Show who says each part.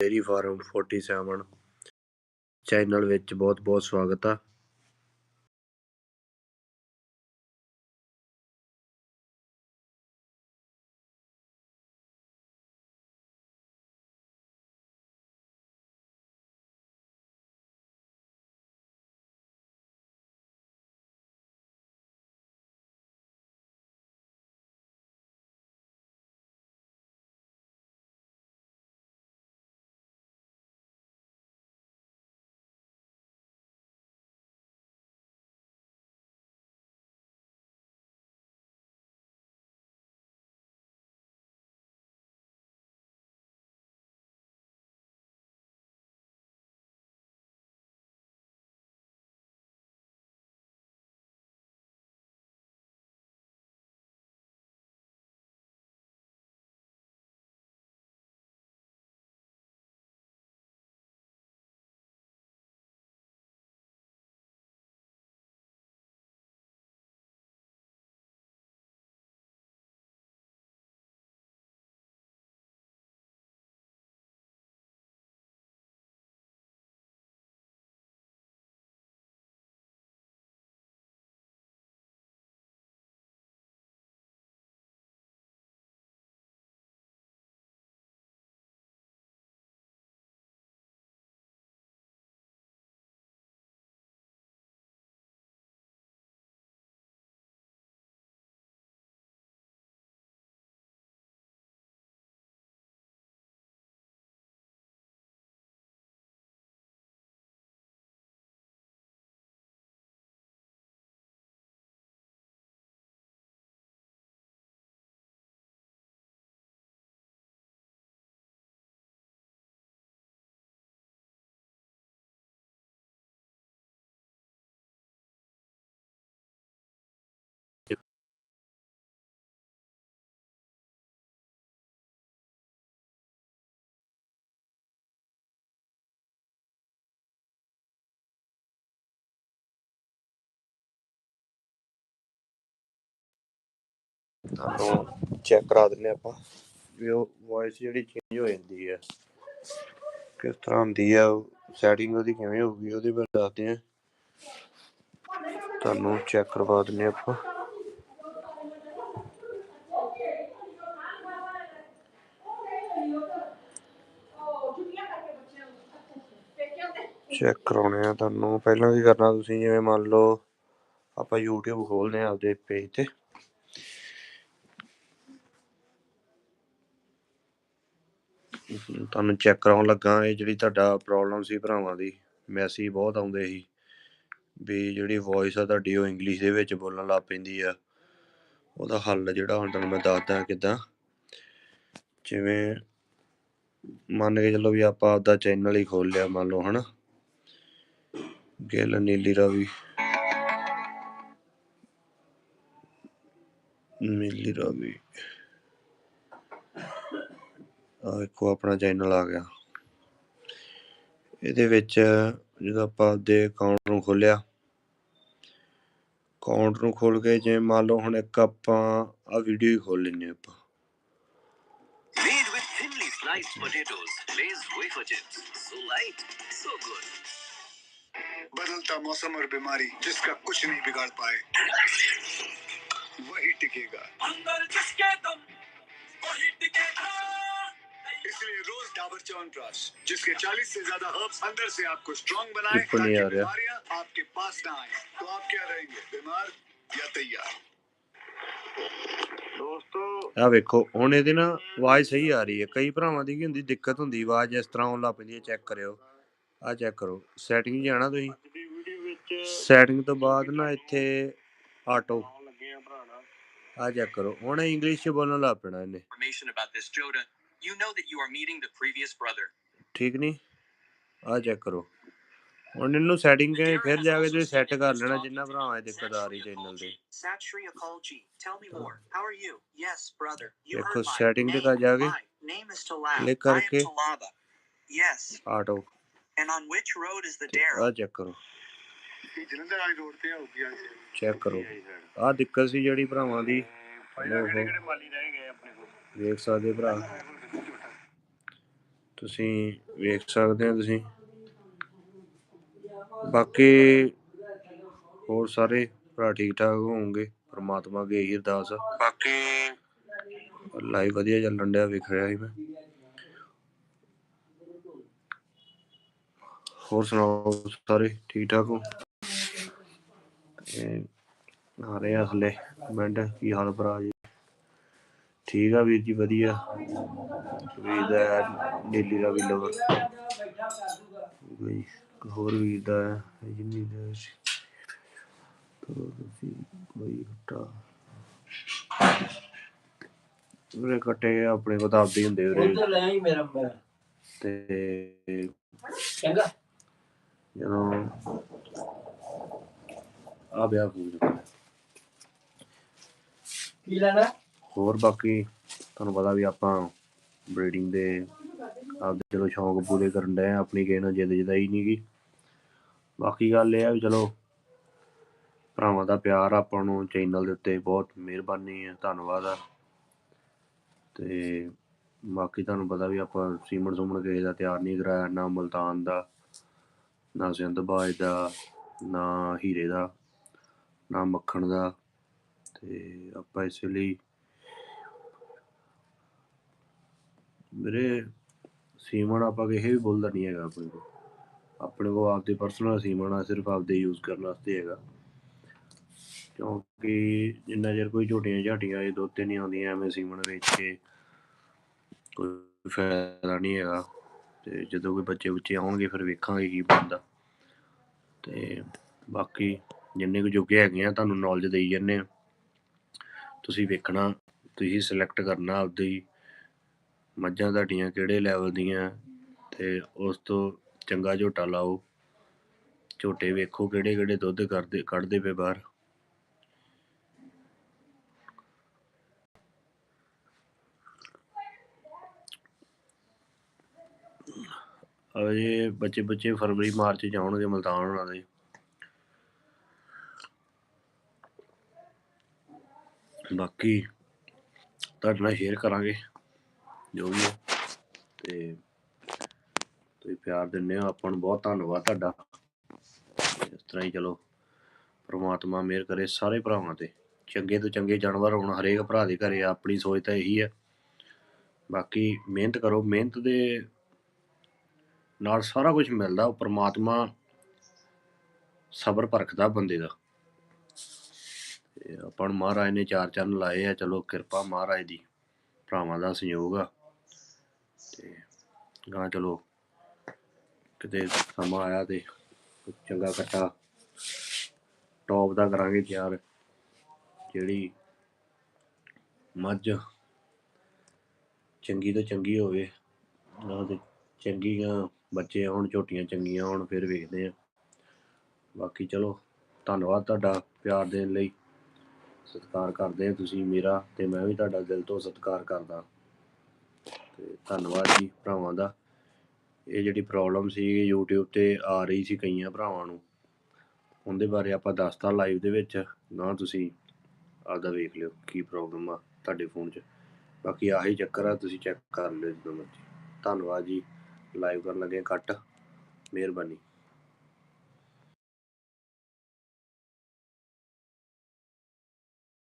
Speaker 1: Dairy farm 47 channel ਵਿੱਚ ਬਹੁਤ-ਬਹੁਤ ਸਵਾਗਤ ਆ। ਤੁਹਾਨੂੰ ਚੈੱਕ ਕਰਾ ਦਿੰਨੇ ਆਪਾਂ ਵੀ ਉਹ ਵੌਇਸ ਜਿਹੜੀ ਚੇਂਜ ਹੋ ਜਾਂਦੀ ਹੈ ਕਿਸ ਤਰ੍ਹਾਂ ਹੁੰਦੀ ਆ ਸੈਟਿੰਗ ਉਹਦੀ ਕਿਵੇਂ ਹੋਊਗੀ ਉਹਦੇ ਬਾਰੇ ਦੱਸਦੇ ਆ। ਤੁਹਾਨੂੰ ਚੈੱਕ ਕਰਵਾ ਦਿੰਨੇ ਆਪਾਂ। ਚੈੱਕ ਕਰਾਉਣੇ ਆ ਤੁਹਾਨੂੰ। ਪਹਿਲਾਂ ਕੀ ਕਰਨਾ ਤੁਸੀਂ, ਜਿਵੇਂ ਮੰਨ ਲਓ ਆਪਾਂ YouTube ਖੋਲਦੇ ਆ ਆਪਦੇ ਪੇਜ ਤੇ। ਤੁਹਾਨੂੰ ਚੈੱਕ ਕਰਾਉਣ ਲੱਗਾ ਇਹ ਜਿਹੜੀ ਤੁਹਾਡਾ ਪ੍ਰੋਬਲਮ ਸੀ ਭਰਾਵਾਂ ਦੀ ਮੈਸੇਜ ਬਹੁਤ ਆਉਂਦੇ ਸੀ ਵੀ ਜਿਹੜੀ ਵੌਇਸ ਆ ਤੁਹਾਡੀ ਉਹ ਇੰਗਲਿਸ਼ ਦੇ ਵਿੱਚ ਬੋਲਣ ਲੱਗ ਪੈਂਦੀ ਆ। ਉਹਦਾ ਹੱਲ ਜਿਹੜਾ ਹੁਣ ਤੁਹਾਨੂੰ ਮੈਂ ਦੱਸਦਾ ਕਿਦਾਂ। ਜਿਵੇਂ ਮੰਨ ਕੇ ਚੱਲੋ ਵੀ ਆਪਾਂ ਆਪਦਾ ਚੈਨਲ ਹੀ ਖੋਲ ਲਿਆ ਮੰਨ ਲਓ ਹਨਾ। ਗਿੱਲ, ਨੀਲੀ ਰਾਵੀ। ਨੀਲੀ ਰਾਵੀ। ਆ ਵੇਖੋ ਆਪਣਾ ਚੈਨਲ ਆ ਗਿਆ ਇਹਦੇ ਵਿੱਚ ਜਦੋਂ ਆਪਾਂ ਆਪਦੇ ਅਕਾਊਂਟ ਨੂੰ ਖੋਲਿਆ ਅਕਾਊਂਟ ਨੂੰ ਖੋਲ ਕੇ ਜਿਵੇਂ ਮੰਨ ਲਓ ਹੁਣ ਇੱਕ ਆਪਾਂ ਆ ਵੀਡੀਓ ਹੀ ਖੋਲ ਲੈਂਦੇ ਹਾਂ ਆਪਾਂ
Speaker 2: Made with thinly sliced potatoes, Lay's wafer chips. So light, so good.
Speaker 3: बदलता मौसम और बीमारी जिसका कुछ नहीं बिगाड़ पाए वही टिकेगा
Speaker 2: अंदर जिसके दम वही टिकेगा
Speaker 3: इसलिए रोज डाबर च्यवनप्राश जिसके 40 से ज्यादा हर्ब्स अंदर से आपको स्ट्रॉन्ग बनाए
Speaker 1: बिल्कुल नहीं
Speaker 3: ताकि
Speaker 1: आ रहा।
Speaker 3: बीमारियां आपके पास ना आए तो आप क्या रहेंगे बीमार या तैयार
Speaker 1: ਆ ਵੇਖੋ ਹੁਣ ਇਹਦੇ ਨਾ ਆਵਾਜ਼ ਸਹੀ ਆ ਰਹੀ ਹੈ ਕਈ ਭਰਾਵਾਂ ਦੀ ਕੀ ਹੁੰਦੀ ਦਿੱਕਤ ਹੁੰਦੀ ਆਵਾਜ਼ ਇਸ ਤਰ੍ਹਾਂ ਆਉਣ ਲੱਗ ਪੈਂਦੀ ਹੈ ਚੈੱਕ ਕਰਿਓ ਆ ਚੈੱਕ ਕਰੋ ਸੈਟਿੰਗ ਜਾਣਾ ਤੁਸੀਂ ਸੈਟਿੰਗ ਤੋਂ ਬਾਅਦ ਨਾ ਇੱਥੇ ਆਟੋ ਆ ਚੈੱਕ ਕਰੋ ਹੁਣ ਇੰਗਲਿਸ਼ ਚ ਬੋਲਣ ਲੱਗ ਪੈਣਾ ਇਹਨੇ
Speaker 2: Information about this Joda. You know that you are meeting the previous brother.
Speaker 1: ਠੀਕ ਨਹੀਂ ਆ ਚੈੱਕ ਕਰੋ ਹੁਣ ਇਹਨੂੰ ਸੈਟਿੰਗ ਕੇ ਫਿਰ ਜਾ ਕੇ ਤੁਸੀਂ ਸੈੱਟ ਕਰ ਲੈਣਾ ਜਿੰਨਾ ਭਰਾਵਾਂ ਦੀ ਦਿੱਕਤ ਆ ਰਹੀ ਚੈਨਲ ਤੇ
Speaker 2: Sat Shri Akalji, tell me more. How are you? Yes, brother. You
Speaker 1: देखो,
Speaker 2: heard mine.
Speaker 1: setting पे
Speaker 2: Name,
Speaker 1: कहाँ जाओगे?
Speaker 2: mine. Name is Talab.
Speaker 1: Click
Speaker 2: I
Speaker 1: करके।
Speaker 2: am Talaba. Yes.
Speaker 1: Auto
Speaker 2: And on which road is the
Speaker 1: ਆ
Speaker 2: Dara?
Speaker 1: Check ਕਰੋ
Speaker 3: जलंधर वाली road पे होगी आज
Speaker 1: ਚੈੱਕ ਕਰੋ ਆ ਦਿੱਕਤ ਸੀ ਜਿਹੜੀ ਭਰਾਵਾਂ ਦੀ ਵੇਖ ਸਕਦੇ ਭਰਾ। ਤੁਸੀਂ ਵੇਖ ਸਕਦੇ ਹੋ ਤੁਸੀਂ। ਬਾਕੀ ਹੋਰ ਸਾਰੇ ਭਰਾ ਠੀਕ ਠਾਕ ਹੋਣਗੇ। ਪਰਮਾਤਮਾ ਅੱਗੇ ਇਹੀ ਅਰਦਾਸ ਬਾਕੀ ਲਾਈਵ ਵਧੀਆ ਚੱਲਣ ਡਿਆ ਵੇਖ ਰਿਹਾ ਸੀ ਮੈਂ। ਹੋਰ ਸੁਣਾਓ ਸਾਰੇ ਠੀਕ ਠਾਕ ਹੋ? ਤੇ ਆ ਰਹੇ ਆ ਹਲੇ। ਕਮੈਂਟ ਕੀ ਹਾਲ ਭਰਾ ਜੀ? ਠੀਕ ਆ ਵੀਰ ਜੀ ਵਧੀਆ। ਵੀਰ ਦਾ ਨੀਲੀ ਦਾ ਵੀ ਲਵਰ। ਕੋਈ ਹੋਰ ਵੀਰ ਦਾ ਜਿੰਨੀ ਦਾ ਤੋ ਤੁਸੀਂ ਕੋਈ ਹਟਾ ਵੀਰੇ ਕੱਟੇ ਆਪਣੇ ਕੋਲ ਤਾਂ ਆਪਦੇ ਹੁੰਦੇ ਵੀਰੇ।
Speaker 4: ਉਧਰ ਲੈ ਆਈ ਮੇਰਾ ਮੇਰਾ
Speaker 1: ਤੇ
Speaker 4: ਚੰਗਾ।
Speaker 1: ਜਦੋਂ ਆ ਬਿਆ
Speaker 4: ਕੀ ਲੈਣਾ?
Speaker 1: ਹੋਰ ਬਾਕੀ ਤੁਹਾਨੂੰ ਪਤਾ ਵੀ ਆਪਾਂ ਬਰੀਡਿੰਗ ਦੇ ਆਪਦੇ ਚਲੋ ਸ਼ੌਂਕ ਪੂਰੇ ਕਰਨ ਡਏ ਆਪਣੀ ਕਿਸੇ ਨਾਲ ਜਿੱਦ ਜਦਾਈ ਨਹੀਂ ਗੀ। ਬਾਕੀ ਗੱਲ ਇਹ ਆ ਵੀ ਚਲੋ ਭਰਾਵਾਂ ਦਾ ਪਿਆਰ ਆਪਾਂ ਨੂੰ ਚੈਨਲ ਦੇ ਉੱਤੇ ਬਹੁਤ ਮਿਹਰਬਾਨੀ ਹੈ, ਧੰਨਵਾਦ ਆ। ਤੇ ਬਾਕੀ ਤੁਹਾਨੂੰ ਪਤਾ ਵੀ ਆਪਾਂ ਸੀਮਣ ਸੁਮਣ ਕਿਸੇ ਦਾ ਤਿਆਰ ਨਹੀਂ ਕਰਾਇਆ, ਨਾ ਮਲਤਾਨ ਦਾ, ਨਾ ਸਿੰਧਬਾਜ ਦਾ, ਨਾ ਹੀਰੇ ਦਾ, ਨਾ ਮੱਖਣ ਦਾ। ਤੇ ਆਪਾਂ ਇਸ ਲਈ ਮੇਰੇ ਸੀਮਨ ਆਪਾਂ ਕਿਸੇ ਵੀ ਬੋਲਦਾ ਨਹੀਂ ਹੈਗਾ ਆਪਣੇ ਕੋਲ। ਆਪਣੇ ਕੋਲ ਆਪਦੇ ਪਰਸਨਲ ਸੀਮਨ ਆ, ਸਿਰਫ ਆਪਦੇ ਯੂਜ਼ ਕਰਨ ਵਾਸਤੇ ਹੈਗਾ। ਕਿਉਂਕਿ ਜਿੰਨਾ ਚਿਰ ਕੋਈ ਝੋਟੀਆਂ ਝਾਟੀਆਂ ਇਹ ਦੁੱਧ ਨਹੀਂ ਆਉਂਦੀਆਂ, ਐਵੇਂ ਸੀਮਨ ਵੇਚ ਕੇ ਕੋਈ ਫਾਇਦਾ ਨਹੀਂ ਹੈਗਾ। ਤੇ ਜਦੋਂ ਕੋਈ ਬੱਚੇ ਬੱਚੇ ਆਉਣਗੇ, ਫਿਰ ਵੇਖਾਂਗੇ ਕੀ ਬਣਦਾ। ਤੇ ਬਾਕੀ ਜਿੰਨੇ ਕੁ ਜੋਗੇ ਹੈਗੇ ਆ, ਤੁਹਾਨੂੰ ਨੌਲੇਜ ਦੇਈ ਜੰਨੇ ਆ। ਤੁਸੀਂ ਵੇਖਣਾ, ਤੁਸੀਂ ਸਿਲੈਕਟ ਕਰਨਾ ਆਪਦੀ ਮੱਝਾਂ ਤੁਹਾਡੀਆਂ ਕਿਹੜੇ ਲੈਵਲ ਦੀਆਂ ਤੇ ਉਸ ਤੋਂ ਚੰਗਾ ਝੋਟਾ ਲਾਓ। ਝੋਟੇ ਵੇਖੋ ਕਿਹੜੇ ਕਿਹੜੇ ਦੁੱਧ ਕਰਦੇ, ਕੱਢਦੇ ਪਏ ਬਾਹਰ। ਅਜੇ ਬੱਚੇ ਬੱਚੇ ਫਰਵਰੀ, ਮਾਰਚ ਚ ਆਉਣਗੇ ਮਲਤਾਨ ਹੋਣਾ ਦੇ। ਬਾਕੀ ਤੁਹਾਡੇ ਨਾਲ ਸ਼ੇਅਰ ਕਰਾਂਗੇ ਜੋ ਵੀ ਹੈ। ਤੇ ਤੁਸੀਂ ਪਿਆਰ ਦਿੰਦੇ ਹੋ ਆਪਾਂ ਨੂੰ ਬਹੁਤ ਧੰਨਵਾਦ ਤੁਹਾਡਾ। ਇਸ ਤਰ੍ਹਾਂ ਹੀ ਚਲੋ ਪ੍ਰਮਾਤਮਾ ਮਿਹਰ ਕਰੇ ਸਾਰੇ ਭਰਾਵਾਂ ਤੇ। ਚੰਗੇ ਤੋਂ ਚੰਗੇ ਜਾਨਵਰ ਹੋਣ ਹਰੇਕ ਭਰਾ ਦੇ ਘਰੇ ਆ, ਆਪਣੀ ਸੋਚ ਤਾਂ ਇਹੀ ਹੈ। ਬਾਕੀ ਮਿਹਨਤ ਕਰੋ ਮਿਹਨਤ ਦੇ ਨਾਲ ਸਾਰਾ ਕੁਝ ਮਿਲਦਾ ਉਹ ਪ੍ਰਮਾਤਮਾ ਸਬਰ ਪਰਖਦਾ ਬੰਦੇ ਦਾ। ਤੇ ਆਪਾਂ ਨੂੰ ਮਹਾਰਾਜ ਨੇ ਚਾਰ ਚਰਨ ਲਾਏ ਆ, ਚਲੋ ਕਿਰਪਾ ਮਹਾਰਾਜ ਦੀ, ਭਰਾਵਾਂ ਦਾ ਸੰਯੋਗ ਆ। ਤੇ ਗਾਂ ਚਲੋ ਕਿਤੇ ਸਮਾਂ ਆਇਆ ਤੇ ਚੰਗਾ ਕੱਟਾ ਟੌਪ ਦਾ ਕਰਾਂਗੇ ਤਿਆਰ, ਜਿਹੜੀ ਮੱਝ ਚੰਗੀ ਤੋਂ ਚੰਗੀ ਹੋਵੇ ਨਾ ਤੇ ਚੰਗੀਆਂ ਬੱਚੇ ਆਉਣ ਝੋਟੀਆਂ ਚੰਗੀਆਂ ਆਉਣ ਫਿਰ ਵੇਖਦੇ ਆ। ਬਾਕੀ ਚਲੋ, ਧੰਨਵਾਦ ਤੁਹਾਡਾ ਪਿਆਰ ਦੇਣ ਲਈ। ਸਤਿਕਾਰ ਕਰਦੇ ਆ ਤੁਸੀਂ ਮੇਰਾ ਤੇ ਮੈਂ ਵੀ ਤੁਹਾਡਾ ਦਿਲ ਤੋਂ ਸਤਿਕਾਰ ਕਰਦਾ। ਤੇ ਧੰਨਵਾਦ ਜੀ ਭਰਾਵਾਂ ਦਾ। ਇਹ ਜਿਹੜੀ ਪ੍ਰੋਬਲਮ ਸੀ YouTube ਤੇ ਆ ਰਹੀ ਸੀ ਕਈਆਂ ਭਰਾਵਾਂ ਨੂੰ। ਉਹਦੇ ਬਾਰੇ ਆਪਾਂ ਦੱਸਤਾ ਲਾਈਵ ਦੇ ਵਿੱਚ। ਨਾ ਤੁਸੀਂ ਆਪਦਾ ਵੇਖ ਲਿਓ ਕੀ ਪ੍ਰੋਬਲਮ ਆ ਤੁਹਾਡੇ ਫੋਨ 'ਚ। ਬਾਕੀ ਆਹੀ ਚੱਕਰ ਆ, ਤੁਸੀਂ ਚੈੱਕ ਕਰ ਲਿਓ ਜਦੋਂ ਮਰਜ਼ੀ। ਧੰਨਵਾਦ ਜੀ। ਲਾਈਵ ਕਰਨ ਲੱਗੇ ਕੱਟ। ਮਿਹਰਬਾਨੀ।